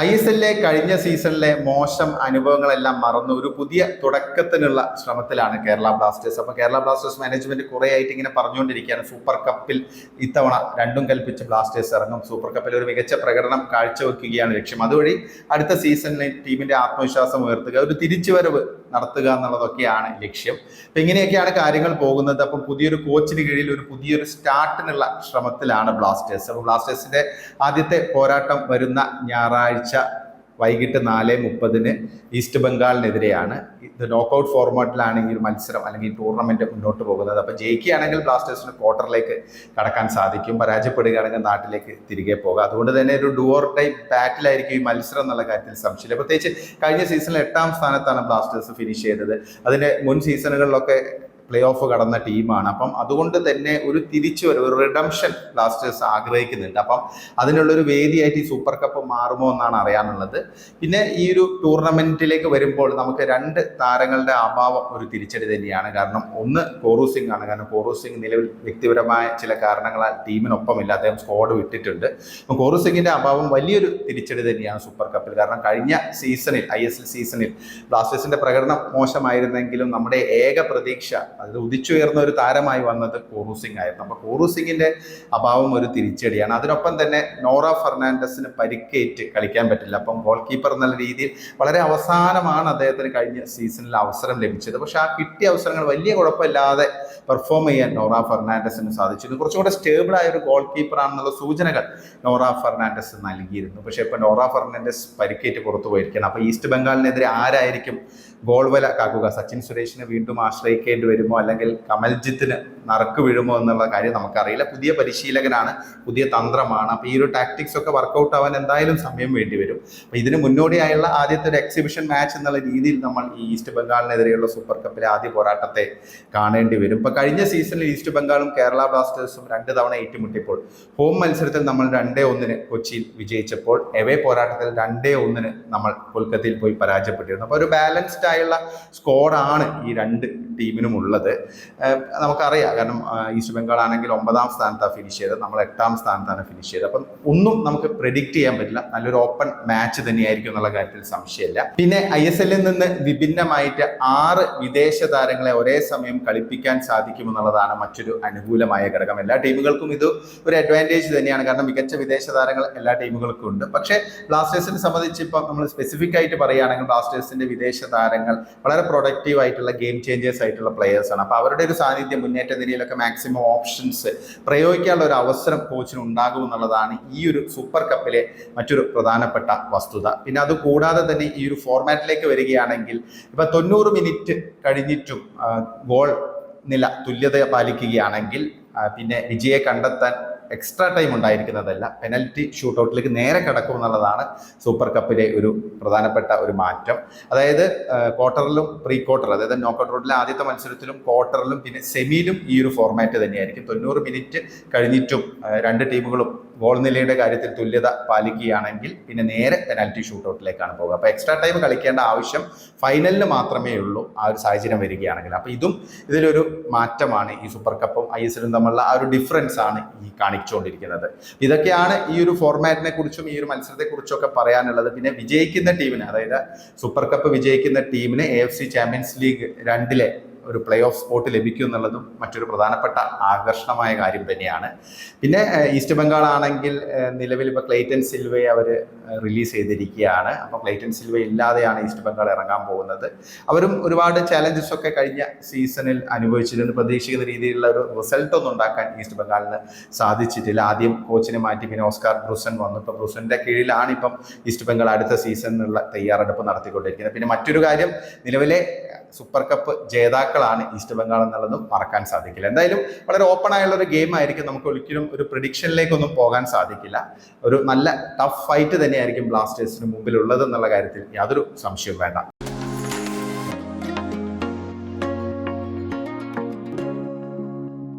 I S എല്ലിലെ കഴിഞ്ഞ സീസണിലെ മോശം അനുഭവങ്ങളെല്ലാം മറന്ന് ഒരു പുതിയ തുടക്കത്തിനുള്ള ശ്രമത്തിലാണ് കേരള ബ്ലാസ്റ്റേഴ്സ്. അപ്പോൾ കേരള ബ്ലാസ്റ്റേഴ്സ് മാനേജ്മെന്റ് കുറേ ആയിട്ട് ഇങ്ങനെ പറഞ്ഞുകൊണ്ടിരിക്കുകയാണ്. സൂപ്പർ കപ്പിൽ ഇത്തവണ രണ്ടും കൽപ്പിച്ച് ബ്ലാസ്റ്റേഴ്സ് ഇറങ്ങും. സൂപ്പർ കപ്പിൽ ഒരു മികച്ച പ്രകടനം കാഴ്ചവെക്കുകയാണ് ലക്ഷ്യം. അതുവഴി അടുത്ത സീസണിൽ ടീമിന്റെ ആത്മവിശ്വാസം ഉയർത്തുക ഒരു തിരിച്ചുവരവ് നടത്തുക എന്നുള്ളതൊക്കെയാണ് ലക്ഷ്യം. അപ്പൊ ഇങ്ങനെയൊക്കെയാണ് കാര്യങ്ങൾ പോകുന്നത്. അപ്പം പുതിയൊരു കോച്ചിന് കീഴിൽ ഒരു പുതിയൊരു സ്റ്റാർട്ടിനുള്ള ശ്രമത്തിലാണ് ബ്ലാസ്റ്റേഴ്സ്. അപ്പോൾ ബ്ലാസ്റ്റേഴ്സിന്റെ ആദ്യത്തെ പോരാട്ടം വരുന്ന ഞായറാഴ്ച വൈകിട്ട് നാല് മുപ്പതിന് ഈസ്റ്റ് ബംഗാളിനെതിരെയാണ്. ഇത് നോക്കൗട്ട് ഫോർമാറ്റിലാണ് ഈ ഒരു മത്സരം അല്ലെങ്കിൽ ടൂർണമെന്റ് മുന്നോട്ട് പോകുന്നത്. അപ്പോൾ ജയിക്കുകയാണെങ്കിൽ ബ്ലാസ്റ്റേഴ്സിന് ക്വാർട്ടറിലേക്ക് കടക്കാൻ സാധിക്കും. പരാജയപ്പെടുകയാണെങ്കിൽ നാട്ടിലേക്ക് തിരികെ പോകാം. അതുകൊണ്ട് തന്നെ ഒരു ഡുവർ ടൈപ്പ് ബാറ്റിലായിരിക്കും ഈ മത്സരം എന്നുള്ള കാര്യത്തിൽ സംശയമില്ല. പ്രത്യേകിച്ച് കഴിഞ്ഞ സീസണിൽ എട്ടാം സ്ഥാനത്താണ് ബ്ലാസ്റ്റേഴ്സ് ഫിനിഷ് ചെയ്തത്. അതിന്റെ മുൻ സീസണുകളിലൊക്കെ പ്ലേ ഓഫ് കടന്ന ടീമാണ്. അപ്പം അതുകൊണ്ട് തന്നെ ഒരു തിരിച്ചു വരും ഒരു റിഡംഷൻ ബ്ലാസ്റ്റേഴ്സ് ആഗ്രഹിക്കുന്നുണ്ട്. അപ്പം അതിനുള്ളൊരു വേദിയായിട്ട് ഈ സൂപ്പർ കപ്പ് മാറുമോ എന്നാണ് അറിയാനുള്ളത്. പിന്നെ ഈ ഒരു ടൂർണമെന്റിലേക്ക് വരുമ്പോൾ നമുക്ക് രണ്ട് താരങ്ങളുടെ അഭാവം ഒരു തിരിച്ചടി തന്നെയാണ്. കാരണം ഒന്ന് കോറു സിംഗ് ആണ്. കാരണം കോറു സിംഗ് നിലവിൽ വ്യക്തിപരമായ ചില കാരണങ്ങളാൽ ടീമിനൊപ്പമില്ല. അദ്ദേഹം സ്കോഡ് വിട്ടിട്ടുണ്ട്. അപ്പം കോറു സിംഗിന്റെ അഭാവം വലിയൊരു തിരിച്ചടി തന്നെയാണ് സൂപ്പർ കപ്പിൽ കാരണം കഴിഞ്ഞ സീസണിൽ ഐ എസ് എൽ സീസണിൽ ബ്ലാസ്റ്റേഴ്സിന്റെ പ്രകടനം മോശമായിരുന്നെങ്കിലും നമ്മുടെ ഏക പ്രതീക്ഷ അത് ഉദിച്ചുയർന്ന ഒരു താരമായി വന്നത് കോറു സിംഗ് ആയിരുന്നു. അപ്പോൾ കോറു സിംഗിന്റെ അഭാവം ഒരു തിരിച്ചടിയാണ്. അതിനൊപ്പം തന്നെ നോറ ഫെർണാണ്ടസിന് പരിക്കേറ്റ് കളിക്കാൻ പറ്റില്ല. അപ്പം ഗോൾ കീപ്പർ എന്നുള്ള രീതിയിൽ വളരെ അവസാനമാണ് അദ്ദേഹത്തിന് കഴിഞ്ഞ സീസണിൽ അവസരം ലഭിച്ചത്. പക്ഷെ ആ കിട്ടിയ അവസരങ്ങൾ വലിയ കുഴപ്പമില്ലാതെ പെർഫോം ചെയ്യാൻ നോറ ഫെർണാണ്ടസിന് സാധിച്ചിരുന്നു. കുറച്ചുകൂടെ സ്റ്റേബിൾ ആയ ഒരു ഗോൾ കീപ്പർ ആണെന്നുള്ള സൂചനകൾ നോറ ഫെർണാണ്ടസ് നൽകിയിരുന്നു. പക്ഷേ ഇപ്പൊ നോറ ഫെർണാണ്ടസ് പരിക്കേറ്റ് പുറത്തു പോയിരിക്കണം അപ്പൊ ഈസ്റ്റ് ബംഗാളിനെതിരെ ആരായിരിക്കും ഗോൾ വല കാക്കുക? സച്ചിൻ സുരേഷിനെ വീണ്ടും ആശ്രയിക്കേണ്ടി വരുമോ അല്ലെങ്കിൽ കമൽജിത്തിന് നറുക്ക് വീഴുമോ എന്നുള്ള കാര്യം നമുക്കറിയില്ല. പുതിയ പരിശീലകനാണ് പുതിയ തന്ത്രമാണ്. അപ്പോൾ ഈ ഒരു ടാക്ടിക്സ് ഒക്കെ വർക്കൗട്ട് ആവാൻ എന്തായാലും സമയം വേണ്ടി വരും അപ്പോൾ ഇതിന് മുന്നോടിയായുള്ള ആദ്യത്തെ ഒരു എക്സിബിഷൻ മാച്ച് എന്നുള്ള രീതിയിൽ നമ്മൾ ഈ ഈസ്റ്റ് ബംഗാളിനെതിരെയുള്ള സൂപ്പർ കപ്പിലെ ആദ്യ പോരാട്ടത്തെ കാണേണ്ടി വരും. ഇപ്പോൾ കഴിഞ്ഞ സീസണിൽ ഈസ്റ്റ് ബംഗാളും കേരള ബ്ലാസ്റ്റേഴ്സും രണ്ട് തവണ ഏറ്റുമുട്ടിയപ്പോൾ ഹോം മത്സരത്തിൽ നമ്മൾ രണ്ടേ ഒന്നിന് കൊച്ചിയിൽ വിജയിച്ചപ്പോൾ എവേ പോരാട്ടത്തിൽ രണ്ടേ ഒന്നിന് നമ്മൾ കൊൽക്കത്തയിൽ പോയി പരാജയപ്പെട്ടിരുന്നു. അപ്പോൾ ഒരു ബാലൻസ്ഡ് ആയുള്ള സ്കോഡാണ് ഈ രണ്ട് ടീമിനും ഉള്ളത്. നമുക്കറിയാം. കാരണം ഈസ്റ്റ് ബംഗാൾ ആണെങ്കിൽ ഒമ്പതാം സ്ഥാനത്താണ് ഫിനിഷ് ചെയ്തത്. നമ്മൾ എട്ടാം സ്ഥാനത്താണ് ഫിനിഷ് ചെയ്തത്. അപ്പം ഒന്നും നമുക്ക് പ്രെഡിക്റ്റ് ചെയ്യാൻ പറ്റില്ല. നല്ലൊരു ഓപ്പൺ മാച്ച് തന്നെയായിരിക്കും എന്നുള്ള കാര്യത്തിൽ സംശയമില്ല. പിന്നെ ഐ എസ് എല്ലിൽ നിന്ന് വിഭിന്നമായിട്ട് ആറ് വിദേശ താരങ്ങളെ ഒരേ സമയം കളിപ്പിക്കാൻ സാധിക്കുമെന്നുള്ളതാണ് മറ്റൊരു അനുകൂലമായ ഘടകം. എല്ലാ ടീമുകൾക്കും ഇത് ഒരു അഡ്വാന്റേജ് തന്നെയാണ്. കാരണം മികച്ച വിദേശ താരങ്ങൾ എല്ലാ ടീമുകൾക്കും ഉണ്ട്. പക്ഷേ ബ്ലാസ്റ്റേഴ്സിനെ സംബന്ധിച്ച് ഇപ്പം നമ്മൾ സ്പെസിഫിക് ആയിട്ട് പറയുകയാണെങ്കിൽ ബ്ലാസ്റ്റേഴ്സിന്റെ വിദേശ താരങ്ങൾ വളരെ പ്രൊഡക്റ്റീവ് ആയിട്ടുള്ള ഗെയിം ചേഞ്ചേഴ്സ് ആയിട്ടുള്ള പ്ലേയേഴ്സ് ആണ്. അപ്പോൾ അവരുടെ ഒരു സാന്നിധ്യം മുന്നേറ്റ നിരയിലൊക്കെ മാക്സിമം ഓപ്ഷൻസ് പ്രയോഗിക്കാനുള്ള ഒരു അവസരം കോച്ചിന് ഉണ്ടാകും എന്നുള്ളതാണ് ഈ ഒരു സൂപ്പർ കപ്പിലെ മറ്റൊരു പ്രധാനപ്പെട്ട വസ്തുത. പിന്നെ അത് കൂടാതെ തന്നെ ഈ ഒരു ഫോർമാറ്റിലേക്ക് വരികയാണെങ്കിൽ ഇപ്പൊ തൊണ്ണൂറ് മിനിറ്റ് കഴിഞ്ഞിട്ടും ഗോൾ നില തുല്യത പാലിക്കുകയാണെങ്കിൽ പിന്നെ വിജയെ കണ്ടെത്താൻ എക്സ്ട്രാ ടൈം ഉണ്ടായിരിക്കുന്നതല്ല. പെനൽറ്റി ഷൂട്ടൗട്ടിലേക്ക് നേരെ കടക്കും എന്നുള്ളതാണ് സൂപ്പർ കപ്പിലെ ഒരു പ്രധാനപ്പെട്ട ഒരു മാറ്റം. അതായത് ക്വാർട്ടറിലും പ്രീ ക്വാർട്ടർ അതായത് നോക്കൗട്ട് റോഡിലെ ആദ്യത്തെ മത്സരത്തിലും ക്വാർട്ടറിലും പിന്നെ സെമിയിലും ഈ ഒരു ഫോർമാറ്റ് തന്നെയായിരിക്കും. തൊണ്ണൂറ് മിനിറ്റ് കഴിഞ്ഞിട്ടും രണ്ട് ടീമുകളും ഗോൾ നിലയുടെ കാര്യത്തിൽ തുല്യത പാലിക്കുകയാണെങ്കിൽ പിന്നെ നേരെ പെനാൽറ്റി ഷൂട്ടൗട്ടിലേക്കാണ് പോകുക. അപ്പോൾ എക്സ്ട്രാ ടൈം കളിക്കേണ്ട ആവശ്യം ഫൈനലിന് മാത്രമേ ഉള്ളൂ ആ ഒരു സാഹചര്യം വരികയാണെങ്കിൽ. അപ്പോൾ ഇതും ഇതിലൊരു മാറ്റമാണ് ഈ സൂപ്പർ കപ്പും ഐ എസ് എല്ലും തമ്മിലുള്ള ആ ഒരു ഡിഫറൻസ് ആണ് ഈ കാണിച്ചുകൊണ്ടിരിക്കുന്നത്. ഇതൊക്കെയാണ് ഈ ഒരു ഫോർമാറ്റിനെ കുറിച്ചും ഈ ഒരു മത്സരത്തെ കുറിച്ചും ഒക്കെ പറയാനുള്ളത്. പിന്നെ വിജയിക്കുന്ന ടീമിന് അതായത് സൂപ്പർ കപ്പ് വിജയിക്കുന്ന ടീമിന് A F C champions league രണ്ടിലെ ഒരു പ്ലേ ഓഫ് സ്പോട്ട് ലഭിക്കും എന്നുള്ളതും മറ്റൊരു പ്രധാനപ്പെട്ട ആകർഷണമായ കാര്യം തന്നെയാണ്. പിന്നെ ഈസ്റ്റ് ബംഗാൾ ആണെങ്കിൽ നിലവിൽ ഇപ്പോൾ ക്ലൈറ്റൻ സിൽവയെ അവർ റിലീസ് ചെയ്തിരിക്കുകയാണ്. അപ്പോൾ ക്ലൈറ്റൻ സിൽവ ഇല്ലാതെയാണ് ഈസ്റ്റ് ബംഗാൾ ഇറങ്ങാൻ പോകുന്നത്. അവരും ഒരുപാട് ചാലഞ്ചസ് ഒക്കെ കഴിഞ്ഞ സീസണിൽ അനുഭവിച്ചിരുന്നു പ്രതീക്ഷിക്കുന്ന രീതിയിലുള്ള ഒരു റിസൾട്ട് ഒന്നും ഉണ്ടാക്കാൻ ഈസ്റ്റ് ബംഗാളിന് സാധിച്ചിട്ടില്ല. ആദ്യം കോച്ചിനെ മാറ്റി പിന്നെ ഓസ്കാർ ബ്രൂസൻ വന്നു. ഇപ്പോൾ ബ്രൂസന്റെ കീഴിലാണ് ഇപ്പം ഈസ്റ്റ് ബംഗാൾ അടുത്ത സീസണിനുള്ള തയ്യാറെടുപ്പ് നടത്തിക്കൊണ്ടിരിക്കുന്നത്. പിന്നെ മറ്റൊരു കാര്യം നിലവിലെ സൂപ്പർ കപ്പ് ജേതാക്കളാണ് ഈസ്റ്റ് ബംഗാൾ എന്നുള്ളതും മറക്കാൻ സാധിക്കില്ല. എന്തായാലും വളരെ ഓപ്പൺ ആയുള്ള ഒരു ഗെയിം ആയിരിക്കും. നമുക്ക് ഒരിക്കലും ഒരു പ്രഡിക്ഷനിലേക്കൊന്നും പോകാൻ സാധിക്കില്ല. ഒരു നല്ല ടഫ് ഫൈറ്റ് തന്നെയായിരിക്കും ബ്ലാസ്റ്റേഴ്സിന് മുമ്പിലുള്ളത് എന്നുള്ള കാര്യത്തിൽ യാതൊരു സംശയവും വേണ്ട.